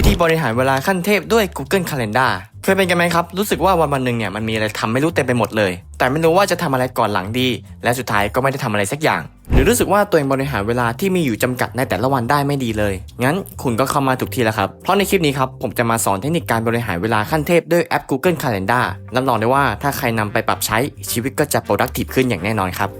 วิธีบริหารเวลาขั้นเทพด้วย Google Calendar เคยเป็นกันไหมครับ รู้สึกว่าวันวันหนึ่งเนี่ยมันมีอะไรทำไม่รู้เต็มไปหมดเลย แต่ไม่รู้ว่าจะทำอะไรก่อนหลังดี และสุดท้ายก็ไม่ได้ทำอะไรสักอย่าง หรือรู้สึกว่าตัวเองบริหารเวลาที่มีอยู่จำกัดในแต่ละวันได้ไม่ดีเลย งั้นคุณก็เข้ามาถูกที่แล้วครับ เพราะในคลิปนี้ครับผมจะมาสอนเทคนิคการบริหารเวลาขั้นเทพด้วยแอป Google Calendar รับรองได้ว่าถ้าใครนำไปปรับใช้ชีวิตก็จะ productive ขึ้นอย่างแน่นอนครับ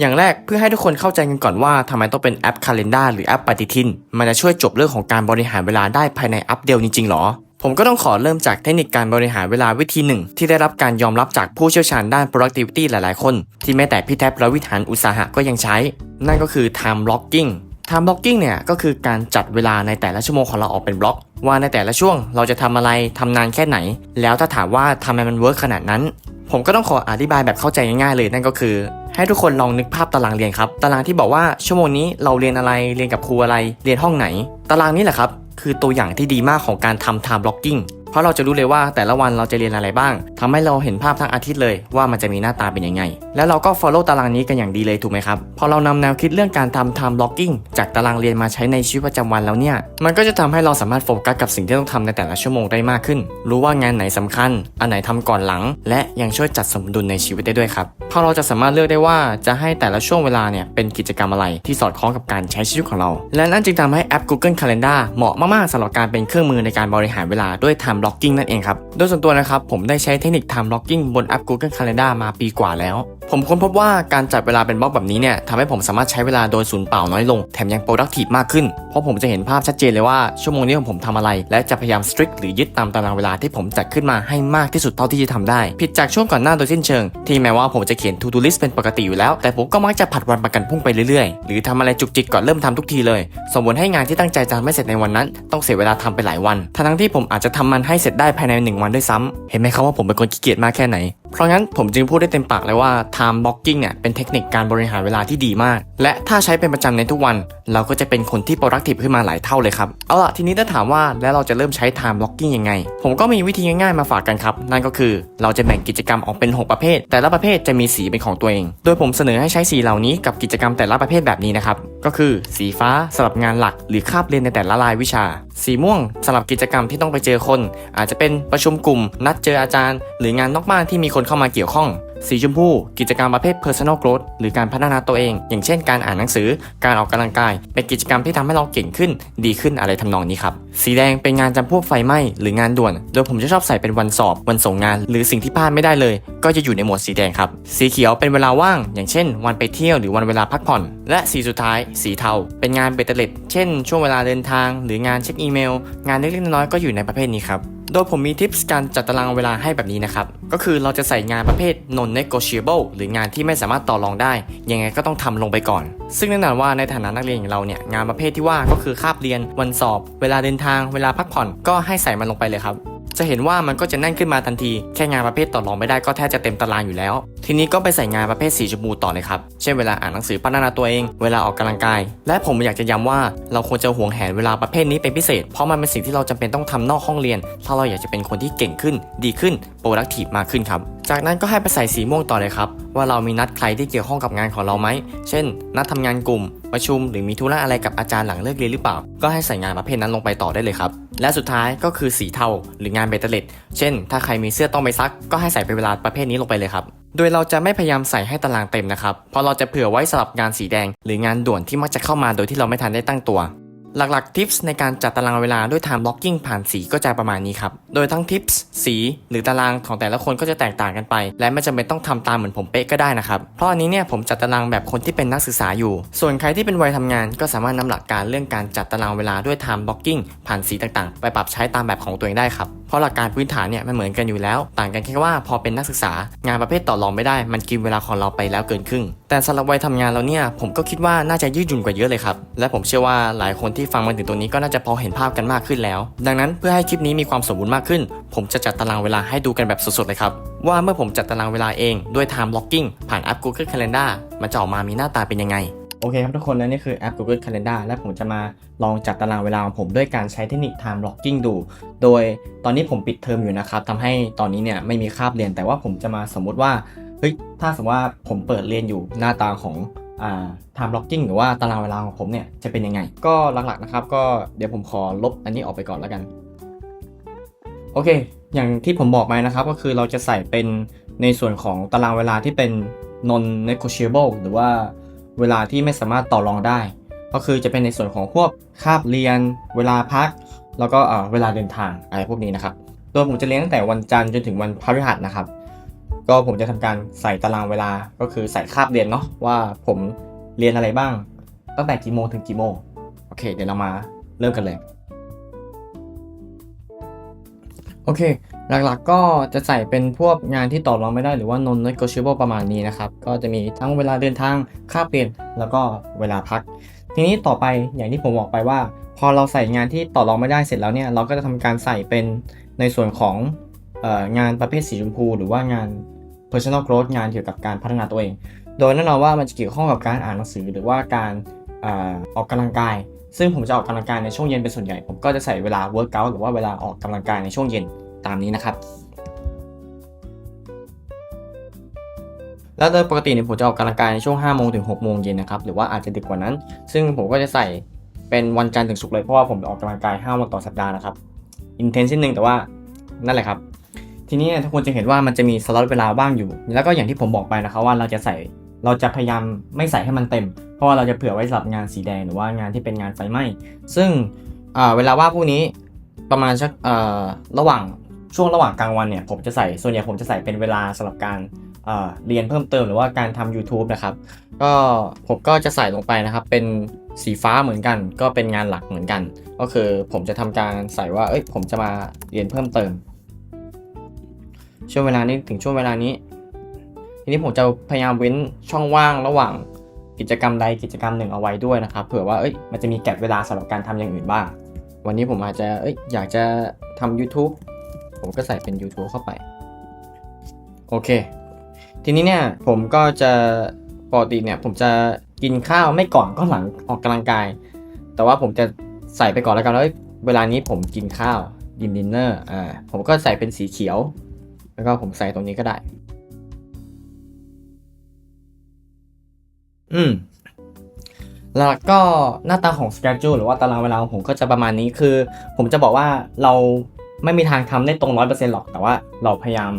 อย่างแรกเพื่อให้ทุกคนเข้าใจกันก่อนว่าทำไมต้องเป็นแอป Calendar หรือแอปปฏิทิน มันจะช่วยจบเรื่องของการบริหารเวลาได้ภายในแอปเดียวจริงๆหรอ ผมก็ต้องขอเริ่มจากเทคนิคการบริหารเวลาวิธีหนึ่ง ที่ได้รับการยอมรับจากผู้เชี่ยวชาญด้าน productivity หลายๆ คน ที่แม้แต่พี่แท็บและวิธานอุตสาหะก็ยังใช้ นั่นก็คือ time blocking time blocking เนี่ยก็คือการจัดเวลาในแต่ละชั่วโมงของเราออกเป็นบล็อก ว่าในแต่ละช่วงเราจะทำอะไรทำนานแค่ไหน แล้วถ้าถามว่าทำไมมันเวิร์กขนาดนั้น ผมก็ต้องขออธิบายแบบเข้าใจง่ายๆเลยนั่นก็คือ ให้ทุกคนลองนึกภาพตารางเรียนครับตารางที่บอกว่าชั่วโมงนี้เราเรียนอะไรเรียนกับครูอะไรเรียนห้องไหน ตารางนี้แหละครับคือตัวอย่างที่ดีมากของการทำ time blocking เพราะเราจะรู้เลยว่าแต่ละวันเราจะเรียนอะไรบ้างทำให้เราเห็นภาพทั้งอาทิตย์เลยว่ามันจะมีหน้าตาเป็นยังไง แล้วเราก็ follow ตารางนี้กันอย่างดีเลยถูกไหมครับ พอเรานำแนวคิดเรื่องการทำ time blocking จากตารางเรียนมาใช้ในชีวิตประจำวันแล้วเนี่ย มันก็จะทำให้เราสามารถโฟกัสกับสิ่งที่ต้องทำในแต่ละชั่วโมงได้มากขึ้น รู้ว่างานไหนสำคัญ อันไหนทำก่อนหลัง และยังช่วยจัดสมดุลในชีวิตได้ด้วยครับพราะเราจะสามารถเลือกได้ว่าจะให้แต่ละช่วงเวลาเนี่ยเป็นกิจกรรมอะไรที่สอดคล้องกับการใช้ชีวิตของเรา และนั่นจึงทำให้แอป Google Calendar เหมาะมากๆสำหรับการเป็นเครื่องมือในการบริหารเวลาด้วย time blocking นั่นเองครับ โดยส่วนตัวนะครับผมได้ใช้เทคนิค time blocking บนแอป Google Calendar มาปีกว่าแล้ว ผมค้นพบว่าการจัดเวลาเป็นบล็อกแบบนี้เนี่ยทำให้ผมสามารถใช้เวลาโดยสูญเปล่าน้อยลง แถมยัง productive มากขึ้น เพราะผมจะเห็นภาพชัดเจนเลยว่าชั่วโมงนี้ของผมทำอะไร และจะพยายาม strict หรือยึดตามตารางเวลาที่ผมจัดขึ้นมาให้มากที่สุดเท่าที่จะทำได้ ผิดจากช่วงก่อนหน้าโดยสิ้นเชิง ที่แม้ว่าผมจะเขียน to do list เป็นปกติอยู่แล้ว แต่ผมก็มักจะผัดวันประกันพรุ่งไปเรื่อยๆ หรือทำอะไรจุกจิกก่อนเริ่มทำทุกทีเลย สมมติให้งานที่ตั้งใจจะไม่เสร็จในวันนั้น ต้องเสียเวลาทำไปหลายวัน ทั้งที่ผมอาจจะทำมันให้เสร็จได้ภายในหนึ่งวันด้วยซ้ำเห็นไหมครับว่าผมเป็นคนขี้เกียจมากแค่ไหนเพราะงั้นผมจึงพูดได้เต็มปากเลยว่า time blocking เนี่ยเป็นเทคนิคการบริหารเวลาที่ดีมาก และถ้าใช้เป็นประจำในทุกวัน เราก็จะเป็นคนที่ productive ขึ้นมาหลายเท่าเลยครับ เอาล่ะทีนี้ถ้าถามว่าแล้วเราจะเริ่มใช้ time blocking ยังไง ผมก็มีวิธีง่ายๆมาฝากกันครับ นั่นก็คือเราจะแบ่งกิจกรรมออกเป็น 6 ประเภท แต่ละประเภทจะมีสีเป็นของตัวเอง โดยผมเสนอให้ใช้สีเหล่านี้กับกิจกรรมแต่ละประเภทแบบนี้นะครับก็คือสีฟ้าสำหรับงานหลัก หรือคาบเรียนในแต่ละรายวิชา สีม่วงสำหรับกิจกรรมที่ต้องไปเจอคน อาจจะเป็นประชุมกลุ่ม นัดเจออาจารย์ หรืองานนอกบ้านที่มีคนเข้ามาเกี่ยวข้อง สีชมพู กิจกรรมประเภท personal growth หรือการพัฒนาตัวเอง อย่างเช่นการอ่านหนังสือ การออกกำลังกาย เป็นกิจกรรมที่ทำให้เราเก่งขึ้น ดีขึ้นอะไรทำนองนี้ครับ สีแดงเป็นงานจำพวกไฟไหม้หรืองานด่วน โดยผมจะชอบใส่เป็นวันสอบ วันส่งงาน หรือสิ่งที่พลาดไม่ได้เลย ก็จะอยู่ในหมวดสีแดงครับ สีเขียวเป็นเวลาว่าง อย่างเช่น วันไปเที่ยวหรือวันเวลาพักผ่อน และสีสุดท้าย สีเทา เป็นงานเบตเตอร์เล็ดเช่น ช่วงเวลาเดินทาง หรืองานเช็คอีเมล งานเล็กๆน้อยๆก็อยู่ในประเภทนี้ครับ โดยผมมีทิปส์การจัดตารางเวลาให้แบบนี้นะครับ ก็คือเราจะใส่งานประเภท non negotiable หรืองานที่ไม่สามารถต่อรองได้ ยังไงก็ต้องทำลงไปก่อน ซึ่งแน่นอนว่าในฐานะนักเรียนอย่างเราเนี่ย งานประเภทที่ว่าก็คือคาบเรียน วันสอบ เวลาเดินทาง เวลาพักผ่อน ก็ให้ใส่มันลงไปเลยครับ จะเห็นว่ามันก็จะแน่นขึ้นมาทันที แค่งานประเภทต่อรองไม่ได้ก็แทบจะเต็มตารางอยู่แล้ว ทีนี้ก็ไปใส่งานประเภทสีชมพูต่อเลยครับ เช่นเวลาอ่านหนังสือพัฒนาตัวเอง เวลาออกกำลังกาย และผมอยากจะย้ำว่าเราควรจะห่วงแหนเวลาประเภทนี้เป็นพิเศษ เพราะมันเป็นสิ่งที่เราจำเป็นต้องทำนอกห้องเรียน ถ้าเราอยากจะเป็นคนที่เก่งขึ้น ดีขึ้น productive มากขึ้นครับ จากนั้นก็ให้ไปใส่สีม่วงต่อเลยครับ ว่าเรามีนัดใครที่เกี่ยวข้องกับงานของเราไหม เช่น นัดทำงานกลุ่ม ประชุมหรือมีธุระอะไรกับอาจารย์หลังเลิกเรียนหรือเปล่า ก็ให้ใส่งานประเภทนั้นลงไปต่อได้เลยครับ และสุดท้ายก็คือสีเทาหรืองานเบตเตอร์เลดเช่น ถ้าใครมีเสื้อต้องไปซัก ก็ให้ใส่เป็นเวลาประเภทนี้ลงไปเลยครับ โดยเราจะไม่พยายามใส่ให้ตารางเต็มนะครับ เพราะเราจะเผื่อไว้สำหรับงานสีแดง หรืองานด่วนที่มักจะเข้ามาโดยที่เราไม่ทันได้ตั้งตัว หลักๆทิปส์ในการจัดตารางเวลาด้วย time blocking ผ่านสีก็จะประมาณนี้ครับ โดยทั้งทิปส์สีหรือตารางของแต่ละคนก็จะแตกต่างกันไป และไม่จำเป็นต้องทำตามเหมือนผมเป๊ะก็ได้นะครับ เพราะอันนี้เนี่ยผมจัดตารางแบบคนที่เป็นนักศึกษาอยู่ ส่วนใครที่เป็นวัยทำงาน ก็สามารถนำหลักการเรื่องการจัดตารางเวลาด้วย time blocking ผ่านสีต่างๆ ไปปรับใช้ตามแบบของตัวเองได้ครับ เพราะหลักการพื้นฐานเนี่ยมันเหมือนกันอยู่แล้ว ต่างกันแค่ว่าพอเป็นนักศึกษางานประเภทต่อรองไม่ได้ มันกินเวลาของเราไปแล้วเกินครึ่ง แต่สำหรับวัยทำงานเราเนี่ยผมก็คิดว่าน่าจะยืดหยุ่นกว่าเยอะเลยครับ และผมเชื่อว่าหลายคนที่ฟังมาถึงตรงนี้ก็น่าจะพอเห็นภาพกันมากขึ้นแล้ว ดังนั้นเพื่อให้คลิปนี้มีความสมบูรณ์มากขึ้น ผมจะจัดตารางเวลาให้ดูกันแบบสดๆเลยครับว่าเมื่อผมจัดตารางเวลาเองด้วย time blocking ผ่านแอป Google Calendar มันจะออกมามีหน้าตาเป็นยังไง โอเคครับทุกคนและนี่คือแอป Google Calendar และผมจะมาลองจัดตารางเวลาของผมด้วยการใช้เทคนิค time blocking ดู โดยตอนนี้ผมปิดเทอมอยู่นะครับทำให้ตอนนี้เนี่ยไม่มีคาบเรียน แต่ว่าผมจะมาสมมติว่าเฮ้ยถ้าสมมติว่าผมเปิดเรียนอยู่หน้าตาของอ่า time blocking หรือว่าตารางเวลาของผมเนี่ยจะเป็นยังไง ก็หลักๆนะครับก็เดี๋ยวผมขอลบอันนี้ออกไปก่อนแล้วกันโอเค อย่างที่ผมบอกไปนะครับก็คือเราจะใส่เป็นในส่วนของตารางเวลาที่เป็น non negotiable หรือว่า เวลาที่ไม่สามารถต่อรองได้ ก็คือจะเป็นในส่วนของพวกคาบเรียน เวลาพัก แล้วก็เอ่อเวลาเดินทางอะไรพวกนี้นะครับโดยผมจะเลี้ยงตั้งแต่วันจันทร์จนถึงวันพฤหัสนะครับ ก็ผมจะทำการใส่ตารางเวลาก็คือใส่คาบเรียนเนาะว่าผมเรียนอะไรบ้าง ตั้งแต่กี่โมงถึงกี่โมงโอเค เดี๋ยวเรามาเริ่มกันเลยโอเค หลักๆก็จะใส่เป็นพวกงานที่ต่อรองไม่ได้หรือว่า non negotiable ประมาณนี้นะครับ ก็จะมีทั้งเวลาเดินทางค่าเปลี่ยนแล้วก็เวลาพัก ทีนี้ต่อไปอย่างที่ผมบอกไปว่า พอเราใส่งานที่ต่อรองไม่ได้เสร็จแล้วเนี่ยเราก็จะทำการใส่เป็นในส่วนของอองานประเภทสีชมพู หรือว่างาน personal growth งานเกี่ยวกับการพัฒนาตัวเอง โดยแน่นอนว่ามันจะเกี่ยวข้องกับการอ่านหนังสือหรือว่าการออออกกำลังกาย ซึ่งผมจะออกกำลังกายในช่วงเย็นเป็นส่วนใหญ่ ผมก็จะใส่เวลา workout หรือว่าเวลาออกกำลังกายในช่วงเย็น ตามนี้นะครับ แล้วโดยปกติเนี่ยผมจะออกกำลังกายในช่วง5โมงถึง6โมงเย็นนะครับ หรือว่าอาจจะดึกกว่านั้น ซึ่งผมก็จะใส่เป็นวันจันทร์ถึงศุกร์เลย เพราะว่าผมออกกำลังกาย5วันต่อสัปดาห์นะครับ อินเทนส์นิดนึงแต่ว่านั่นแหละครับทีนี้ทุกคนจะเห็นว่ามันจะมีสล็อตเวลาว่างอยู่ แล้วก็อย่างที่ผมบอกไปนะครับว่าเราจะใส่เราจะพยายามไม่ใส่ให้มันเต็ม เพราะว่าเราจะเผื่อไว้สำหรับงานสีแดงหรือว่างานที่เป็นงานไฟไหม้ซึ่งเวลาว่าพวกนี้ประมาณสักระหว่าง ช่วงระหว่างกลางวันเนี่ยผมจะใส่ส่วนใหญ่ผมจะใส่เป็นเวลาสำหรับการเเรียนเพิ่มเติมหรือว่าการทำ YouTube นะครับ ก็ผมก็จะใส่ลงไปนะครับ เป็นสีฟ้าเหมือนกัน ก็เป็นงานหลักเหมือนกัน ก็คือผมจะทำการใส่ว่าเอ้ยผมจะมาเรียนเพิ่มเติม ช่วงเวลานี้ถึงช่วงเวลานี้ ทีนี้ผมจะพยายามเว้นช่องว่างระหว่างกิจกรรมใดกิจกรรมหนึ่งเอาไว้ด้วยนะครับเผื่อว่าเอ้ยมันจะมีแก็บเวลาสำหรับการทำอย่างอื่นบ้าง วันนี้ผมอาจจะเอ้ยอยากจะทำ YouTube ผมก็ใส่เป็น YouTube เข้าไป โอเค ทีนี้เนี่ยผมก็จะปกติเนี่ยผมจะกินข้าวไม่ก่อนก็หลังออกกำลังกาย แต่ว่าผมจะใส่ไปก่อนแล้วกันแล้วเวลานี้ผมกินข้าวกินดินเนอร์อ่าผมก็ใส่เป็นสีเขียว แล้วก็ผมใส่ตรงนี้ก็ได้ อืมแล้วก็หน้าตาของ schedule หรือว่าตารางเวลาของผมก็จะประมาณนี้คือ ผมจะบอกว่าเรา ไม่มีทางทำได้ตรง100%หรอก แต่ว่าเราพยายาม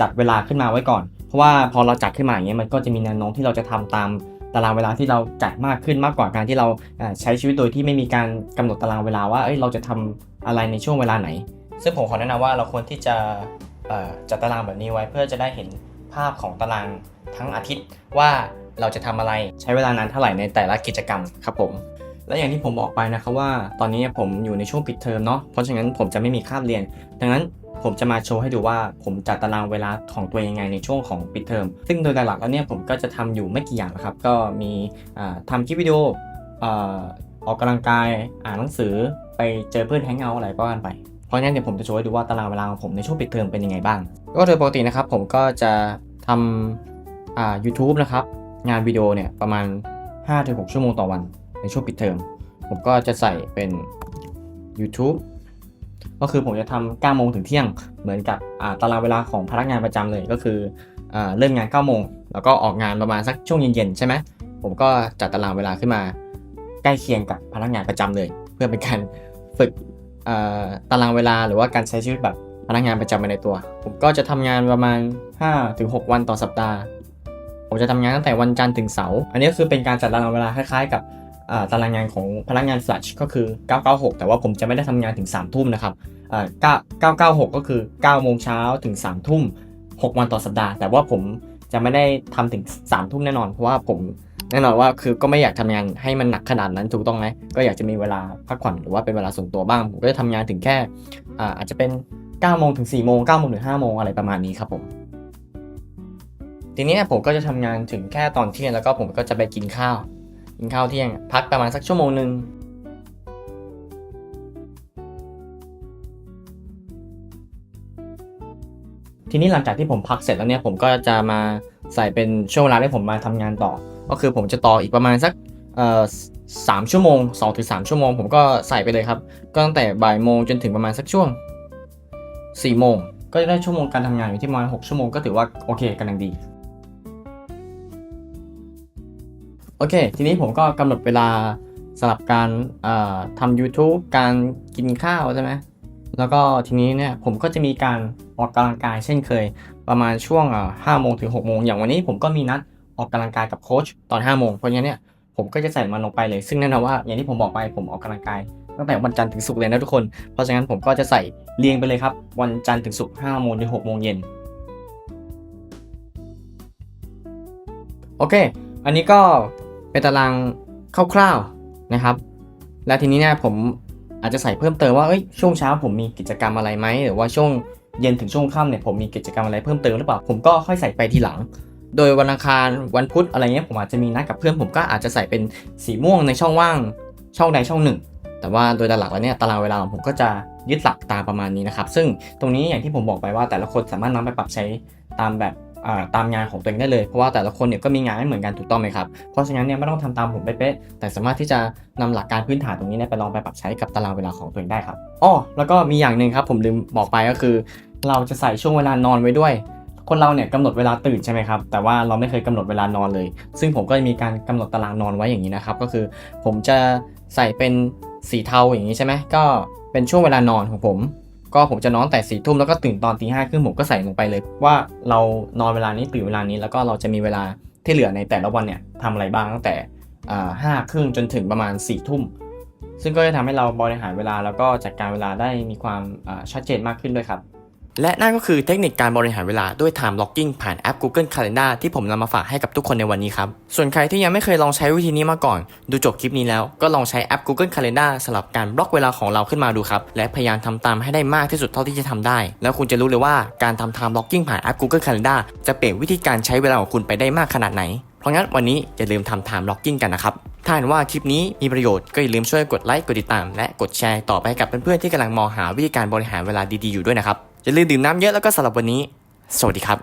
จัดเวลาขึ้นมาไว้ก่อน เพราะว่าพอเราจัดขึ้นมาอย่างเงี้ยมันก็จะมีแนวโน้มที่เราจะทำตามตารางเวลาที่เราจัดมากขึ้นมากกว่าการที่เราใช้ชีวิตโดยที่ไม่มีการกำหนดตารางเวลาว่าเอ้ยเราจะทำอะไรในช่วงเวลาไหน ซึ่งผมขอแนะนำว่าเราควรที่จะจัดตารางแบบนี้ไว้เพื่อจะได้เห็นภาพของตารางทั้งอาทิตย์ว่าเราจะทำอะไรใช้เวลานานเท่าไหร่ในแต่ละกิจกรรมครับผม และอย่างที่ผมบอกไปนะครับว่าตอนนี้ผมอยู่ในช่วงปิดเทอมเนาะเพราะฉะนั้นผมจะไม่มีคาบเรียน ดังนั้นผมจะมาโชว์ให้ดูว่าผมจัดตารางเวลาของตัวเองยังไงในช่วงของปิดเทอมซึ่งโดยหลักๆแล้วเนี่ยผมก็จะทำอยู่ไม่กี่อย่างนะครับ ก็มีอ่าทำคลิปวิดีโออออกกำลังกายอ่านหนังสือไปเจอเพื่อนแฮงเอาอะไรก็กันไปเพราะฉะนั้นเดี๋ยวผมจะโชว์ให้ดูว่าตารางเวลาของผมในช่วงปิดเทอมเป็นยังไงบ้าง ก็โดยปกตินะครับผมก็จะทำอ่า YouTube นะครับงานวิดีโอเนี่ยประมาณ5-6ชั่วโมงต่อวัน ในช่วงปิดเทอมผมก็จะใส่เป็น YouTube ก็คือผมจะทำ9โมงถึงเที่ยงเหมือนกับตารางเวลาของพนักงานประจำเลยก็คืออเริ่มงาน9โมงแล้วก็ออกงานประมาณสักช่วงเย็นๆใช่ไหมผมก็จัดตารางเวลาขึ้นมา ใกล้เคียงกับพนักงานประจำเลย เพื่อเป็นการฝึกตารางเวลาหรือว่าการใช้ชีวิตแบบพนักงานประจำไปในตัว ผมก็จะทำงานประมาณ 5-6 วันต่อสัปดาห์ ผมจะทำงานตั้งแต่วันจันทร์ถึงเสาร์อันนี้ก็คือเป็นการจัดตารางเวลาคล้ายๆกับ ตารางงานของพนักงาน Flash ก็คือ 996 แต่ว่าผมจะไม่ได้ทำงานถึง 3 ทุ่มนะครับ996 ก็คือ 9 โมงเช้าถึง 3 ทุ่ม 6 วันต่อสัปดาห์ แต่ว่าผมจะไม่ได้ทำถึง 3 ทุ่มแน่นอน เพราะว่าผมแน่นอนว่าคือก็ไม่อยากทำงานให้มันหนักขนาดนั้นถูกต้องไหมก็อยากจะมีเวลาพักผ่อนหรือว่าเป็นเวลาส่วนตัวบ้าง ผมก็จะทำงานถึงแค่อาจจะเป็น9โมงถึง4โมง9โมงถึง5โมงอะไรประมาณนี้ครับผมทีนี้ผมก็จะทำงานถึงแค่ตอนเที่ยงแล้วก็ผมก็จะไปกินข้าว กินข้าวเที่ยง พักประมาณสักชั่วโมงหนึ่งทีนี้หลังจากที่ผมพักเสร็จแล้วเนี่ยผมก็จะมาใส่เป็นช่วงเวลาที่ผมมาทำงานต่อ ก็คือผมจะต่ออีกประมาณสักสามชั่วโมงสองถึงสามชั่วโมง ผมก็ใส่ไปเลยครับ ก็ตั้งแต่บ่ายโมงจนถึงประมาณสักช่วงสี่โมงก็จะได้ชั่วโมงการทำงานอยู่ที่ประมาณหกชั่วโมงก็ถือว่าโอเคกำลังดี โอเค ทีนี้ผมก็กำหนดเวลาสลับการทำ YouTube การกินข้าวใช่ไหมแล้วก็ทีนี้เนี่ยผมก็จะมีการออกกำลังกายเช่นเคย ประมาณช่วงห้าโมงถึงหกโมงอย่างวันนี้ผมก็มีนัดออกกำลังกายกับโค้ชตอน5้าโมงเพราะงั้นเนี่ยผมก็จะใส่มันลงไปเลย ซึ่งแน่นอนว่าอย่างที่ผมบอกไปผมออกกำลังกาย ตั้งแต่วันจันทร์ถึงศุกร์เลยนะทุกคน เพราะฉะนั้นผมก็จะใส่เรียงไปเลยครับ วันจันทร์ถึงศุกร์ห้าโมงถึงหกโมงเย็นโอเค อันนี้ก็ เป็นตารางคร่าวๆนะครับ และทีนี้เนี่ยผมอาจจะใส่เพิ่มเติมว่าเอ้ยช่วงเช้าผมมีกิจกรรมอะไรไหมหรือว่าช่วงเย็นถึงช่วงค่ำเนี่ยผมมีกิจกรรมอะไรเพิ่มเติมหรือเปล่าผมก็ค่อยใส่ไปทีหลัง โดยวันอังคารวันพุธอะไรเงี้ยผมอาจจะมีนัดกับเพื่อนผมก็อาจจะใส่เป็นสีม่วงในช่องว่างช่องใดช่องหนึ่ง แต่ว่าโดยหลักแล้วเนี่ยตารางเวลาของผมก็จะยึดหลักตามประมาณนี้นะครับ ซึ่งตรงนี้อย่างที่ผมบอกไปว่าแต่ละคนสามารถนำไปปรับใช้ตามแบบ ตามงานของตัวเองได้เลย เพราะว่าแต่ละคนเนี่ยก็มีงานไม่เหมือนกันถูกต้องไหมครับ เพราะฉะนั้นเนี่ยไม่ต้องทำตามผมเป๊ะแต่สามารถที่จะนำหลักการพื้นฐานตรงนี้เนี่ยไปลองไปปรับใช้กับตารางเวลาของตัวเองได้ครับอ้อแล้วก็มีอย่างหนึ่งครับผมลืมบอกไปก็คือ เราจะใส่ช่วงเวลานอนไว้ด้วยคนเราเนี่ยกำหนดเวลาตื่นใช่ไหมครับแต่ว่าเราไม่เคยกำหนดเวลานอนเลย ซึ่งผมก็จะมีการกำหนดตารางนอนไว้อย่างนี้นะครับก็คือ ผมจะใส่เป็นสีเทาอย่างนี้ใช่ไหมก็เป็นช่วงเวลานอนของผม ก็ผมจะนอนแต่สี่ทุ่มแล้วก็ตื่นตอนตีห้าครึ่งผมก็ใส่ลงไปเลย ว่าเรานอนเวลานี้ตื่นเวลานี้แล้วก็เราจะมีเวลาที่เหลือในแต่ละวันเนี่ยทำอะไรบ้างตั้งแต่ห้าครึ่งจนถึงประมาณสี่ทุ่มซึ่งก็จะทำให้เราบริหารเวลาแล้วก็จัดการเวลาได้มีความชัดเจนมากขึ้นด้วยครับ และนั่นก็คือเทคนิคการบริหารเวลาด้วย Time Blocking ผ่านแอป Google Calendar ที่ผมนำมาฝากให้กับทุกคนในวันนี้ครับ ส่วนใครที่ยังไม่เคยลองใช้วิธีนี้มาก่อน ดูจบคลิปนี้แล้วก็ลองใช้แอป Google Calendar สำหรับการบล็อกเวลาของเราขึ้นมาดูครับ และพยายามทำตามให้ได้มากที่สุดเท่าที่จะทำได้ แล้วคุณจะรู้เลยว่าการทำ Time Blocking ผ่านแอป Google Calendar จะเปลี่ยนวิธีการใช้เวลาของคุณไปได้มากขนาดไหนเพราะงั้นวันนี้อย่าลืมทำ Time Blocking กันนะครับถ้าเห็นว่าคลิปนี้มีประโยชน์ก็อย่าลืมช่วยกดไลค์กดติดตามและกดแชร์ต่อไปกับเพื่อนๆที่กำลังมองหาวิธีการบริหารเวลาดีๆอยู่ด้วยนะครับ อย่าลืมดื่มน้ำเยอะแล้วก็สำหรับวันนี้ สวัสดีครับ